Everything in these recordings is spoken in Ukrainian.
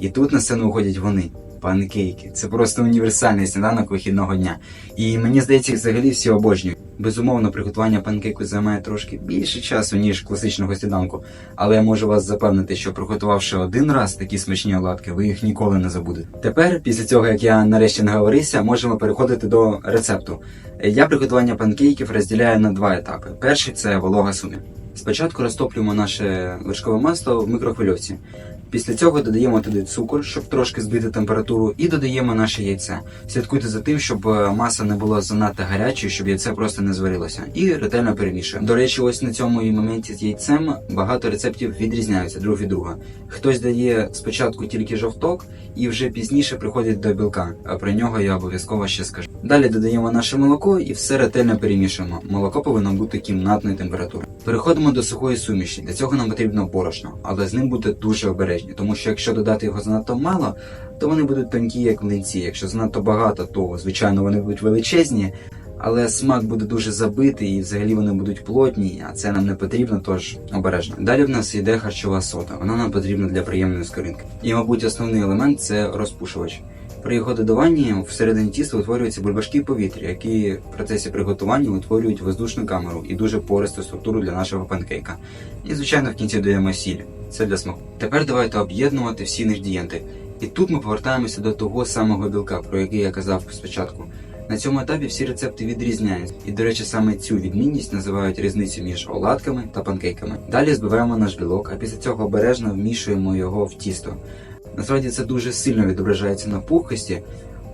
І тут на сцену виходять вони. Панкейки. Це просто універсальний сніданок вихідного дня. І мені здається, їх взагалі всі обожнюють. Безумовно, приготування панкейку займає трошки більше часу, ніж класичного сніданку. Але я можу вас запевнити, що приготувавши один раз такі смачні оладки, ви їх ніколи не забудете. Тепер, після цього, як я нарешті наговорився, можемо переходити до рецепту. Я приготування панкейків розділяю на два етапи. Перший це волога сумі. Спочатку розтоплюємо наше вершкове масло в мікрохвильовці. Після цього додаємо туди цукор, щоб трошки збити температуру, і додаємо наше яйце. Слідкуйте за тим, щоб е, маса не була занадто гарячою, щоб яйце просто не зварилося. І ретельно перемішуємо. До речі, ось на цьому і моменті з яйцем багато рецептів відрізняються друг від друга. Хтось дає спочатку тільки жовток і вже пізніше приходить до білка. А про нього я обов'язково ще скажу. Далі додаємо наше молоко і все ретельно перемішуємо. Молоко повинно бути кімнатної температури. Переходимо до сухої суміші. Для цього нам потрібно борошно, але з ним бути дуже обережні, тому що якщо додати його занадто мало, то вони будуть тонкі, як млинці. Якщо занадто багато, то звичайно вони будуть величезні. Але смак буде дуже забитий і взагалі вони будуть плотні, а це нам не потрібно, тож обережно. Далі в нас йде харчова сода. Вона нам потрібна для приємної скоринки. І, мабуть, основний елемент це розпушувач. При його додаванні всередині тіста утворюються бульбашки повітря, які в процесі приготування утворюють воздушну камеру і дуже пористу структуру для нашого панкейка. І, звичайно, в кінці додаємо сіль. Це для смаку. Тепер давайте об'єднувати всі інгредієнти. І тут ми повертаємося до того самого білка, про який я казав спочатку. На цьому етапі всі рецепти відрізняються, і, до речі, саме цю відмінність називають різницю між оладками та панкейками. Далі збиваємо наш білок, а після цього обережно вмішуємо його в тісто. Насправді це дуже сильно відображається на пухкості,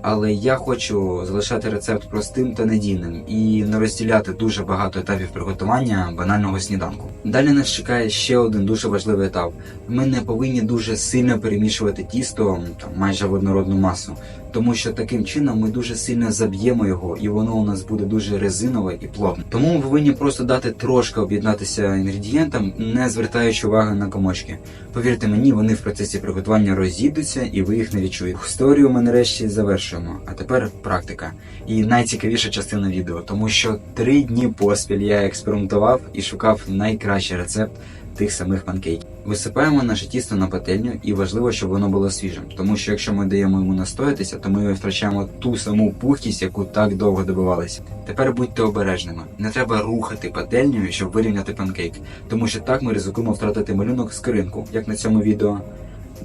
але я хочу залишати рецепт простим та надійним і не розділяти дуже багато етапів приготування банального сніданку. Далі нас чекає ще один дуже важливий етап. Ми не повинні дуже сильно перемішувати тісто там, майже в однородну масу, тому що таким чином ми дуже сильно заб'ємо його, і воно у нас буде дуже резинове і плотне. Тому ми повинні просто дати трошки об'єднатися інгредієнтам, не звертаючи уваги на комочки. Повірте мені, вони в процесі приготування розійдуться і ви їх не відчуєте. Історію ми нарешті завершуємо. А тепер практика. І найцікавіша частина відео, тому що три дні поспіль я експериментував і шукав найкращий рецепт тих самих панкейків. Висипаємо наше тісто на пательню, і важливо, щоб воно було свіжим, тому що якщо ми даємо йому настоятися, то ми втрачаємо ту саму пухкість, яку так довго добивалися. Тепер будьте обережними. Не треба рухати пательнею, щоб вирівняти панкейк, тому що так ми ризикуємо втратити малюнок скринку, як на цьому відео.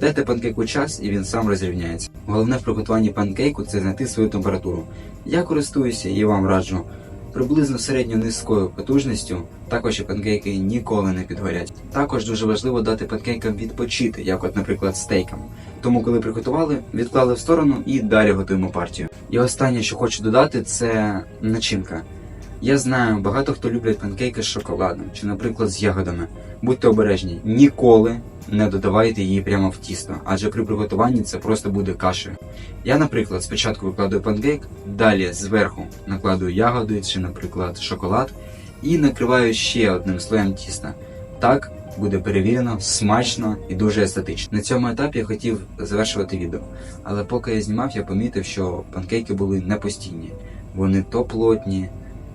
Дайте панкейку час і він сам розрівняється. Головне в приготуванні панкейку це знайти свою температуру. Я користуюся і вам раджу. Приблизно середньо низькою потужністю також і панкейки ніколи не підгорять. Також дуже важливо дати панкейкам відпочити, як от, наприклад, стейкам. Тому, коли приготували, відклали в сторону і далі готуємо партію. І останнє, що хочу додати, це начинка. Я знаю, багато хто люблять панкейки з шоколадом чи, наприклад, з ягодами. Будьте обережні, ніколи не додавайте її прямо в тісто, адже при приготуванні це просто буде кашею. Я, наприклад, спочатку викладаю панкейк, далі зверху накладую ягоди чи, наприклад, шоколад і накриваю ще одним слоєм тіста. Так буде перевірено, смачно і дуже естетично. На цьому етапі я хотів завершувати відео, але поки я знімав, я помітив, що панкейки були не постійні. Вони то плотні,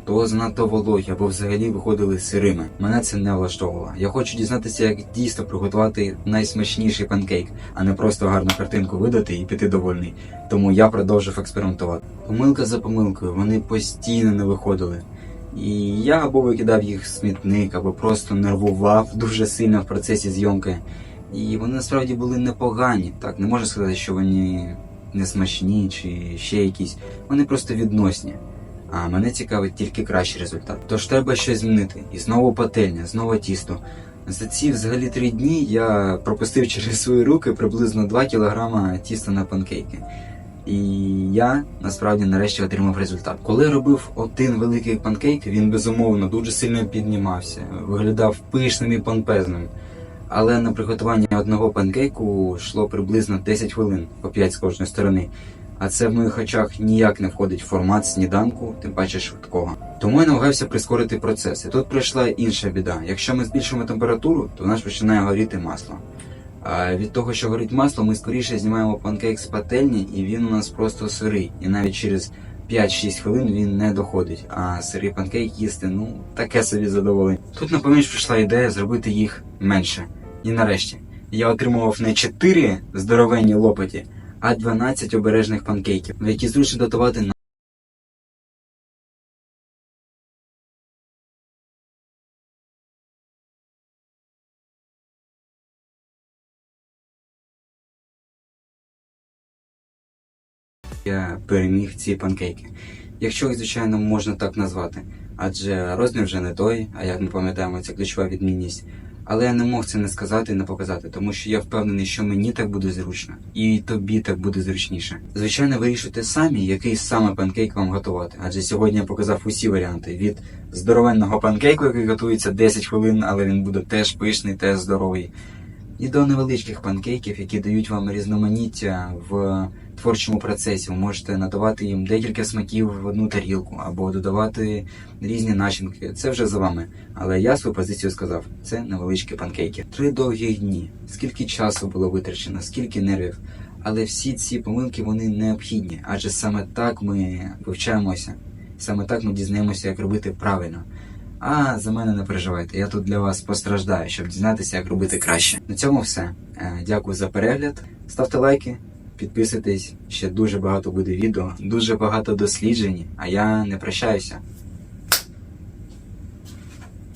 то занадто вологі або взагалі виходили сирими. Мене це не влаштовувало. Я хочу дізнатися, як дійсно приготувати найсмачніший панкейк, а не просто гарну картинку видати і піти довольний. Тому я продовжив експериментувати. Помилка за помилкою, вони постійно не виходили. І я або викидав їх в смітник, або просто нервував дуже сильно в процесі зйомки. І вони насправді були непогані. Так, не можу сказати, що вони не смачні чи ще якісь. Вони просто відносні. А мене цікавить тільки кращий результат. Тож треба щось змінити. І знову пательня, знову тісто. За ці взагалі три дні я пропустив через свої руки приблизно 2 кг тіста на панкейки. І я насправді нарешті отримав результат. Коли робив один великий панкейк, він безумовно дуже сильно піднімався, виглядав пишним і помпезним. Але на приготування одного панкейку йшло приблизно 10 хвилин по 5 з кожної сторони. А це в моїх очах ніяк не входить в формат сніданку, тим паче швидкого. Тому я намагався прискорити процес. І тут прийшла інша біда. Якщо ми збільшимо температуру, то в нас починає горіти масло. А від того, що горить масло, ми скоріше знімаємо панкейк з пательні, і він у нас просто сирий. І навіть через 5-6 хвилин він не доходить. А сирий панкейк їсти, ну, таке собі задоволення. Тут на поміч прийшла ідея зробити їх менше. І нарешті, я отримував не 4 здоровенні лопаті, а 12 обережних панкейків, які зручно додавати я переміг ці панкейки. Якщо їх, звичайно, можна так назвати. Адже розмір вже не той, а як ми пам'ятаємо, це ключова відмінність. Але я не мог це не сказати і не показати, тому що я впевнений, що мені так буде зручно, і тобі так буде зручніше. Звичайно, вирішуйте самі, який саме панкейк вам готувати. Адже сьогодні я показав усі варіанти від здоровенного панкейку, який готується 10 хвилин, але він буде теж пишний, теж здоровий. І до невеличких панкейків, які дають вам різноманіття в творчому процесі. Ви можете надавати їм декілька смаків в одну тарілку або додавати різні начинки. Це вже за вами. Але я свою позицію сказав: це невеличкі панкейки. Три довгі дні. Скільки часу було витрачено, скільки нервів. Але всі ці помилки вони необхідні, адже саме так ми вивчаємося, саме так ми дізнаємося, як робити правильно. А за мене не переживайте, я тут для вас постраждаю, щоб дізнатися, як робити краще. На цьому все. Е, Дякую за перегляд. Ставте лайки, підписуйтесь. Ще дуже багато буде відео, дуже багато досліджень. А я не прощаюся.